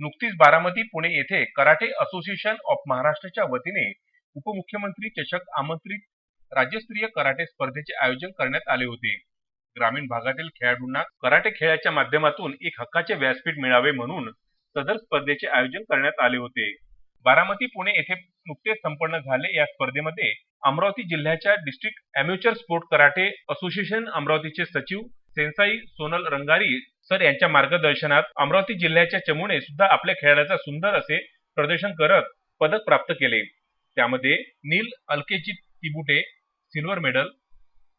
नुकतीच बारामती पुणे येथे karate association of महाराष्ट्रच्या वतीने उपमुख्यमंत्री चषक आमंत्रित राज्यस्तरीय कराटे स्पर्धेचे आयोजन करण्यात आले होते. ग्रामीण भागातील खेळाडूंना कराटे खेळाच्या माध्यमातून एक हक्काचे व्यासपीठ मिळावे म्हणून सदर स्पर्धेचे आयोजन करण्यात आले होते. बारामती पुणे येथे नुकतेच संपन्न झाले या स्पर्धेमध्ये अमरावती जिल्ह्याच्या district amateur sport karate association अमरावतीचे सचिव सेन्साई सोनल रंगारी सर यांच्या मार्गदर्शनात अमरावती जिल्ह्याच्या चमूने सुद्धा आपल्या खेळाचा सुंदर असे प्रदर्शन करत पदक प्राप्त केले. त्यामध्ये नील अलकेजी तिबुटे सिल्वर मेडल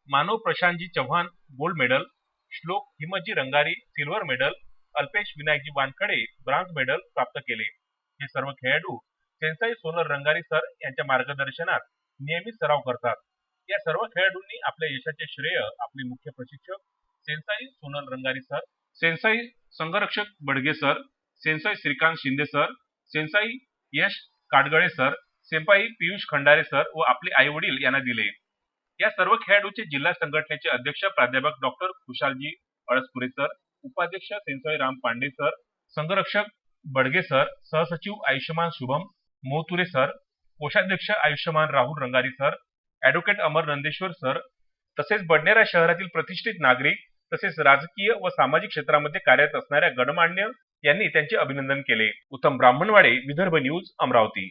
मानव प्रशांतजी चव्हाण गोल्ड मेडल श्लोक हिमजी रंगारी सिल्वर मेडल अल्पेश विनायकजी वानखडे ब्रांज मेडल प्राप्त केले. हे सर्व खेळाडू सेन्साई सोलर रंगारी सर यांच्या मार्गदर्शनात नियमित सराव करतात. या सर्व खेळाडूंनी आपल्या यशाचे श्रेय आपले मुख्य प्रशिक्षक sensei Sonal Rangari sir sensei Sangharakshak Badge sir sensei Shrikant Shinde sir sensei Yash Katgale sir सेपाई Piyush Khandare sir व आपले आई वडील यांना दिले. या सर्व खेळाडूचे जिल्हा संघटनेचे अध्यक्ष प्राध्यापक डॉक्टर खुशालजी अळसपुरे सर उपाध्यक्ष sensei Ram Pandey sir Sangharakshak Badge sir सहसचिव आयुष्यमान शुभम मोहतुरे सर कोषाध्यक्ष Ayushman Rahul Rangari sir advocate Amar Nandeshwar sir तसेच बडनेरा शहरातील प्रतिष्ठित नागरिक तसेच राजकीय व सामाजिक क्षेत्रामध्ये कार्यरत असणाऱ्या गणमान्य यांनी त्यांचे अभिनंदन केले. उत्तम ब्राह्मणवाडे विदर्भ न्यूज अमरावती.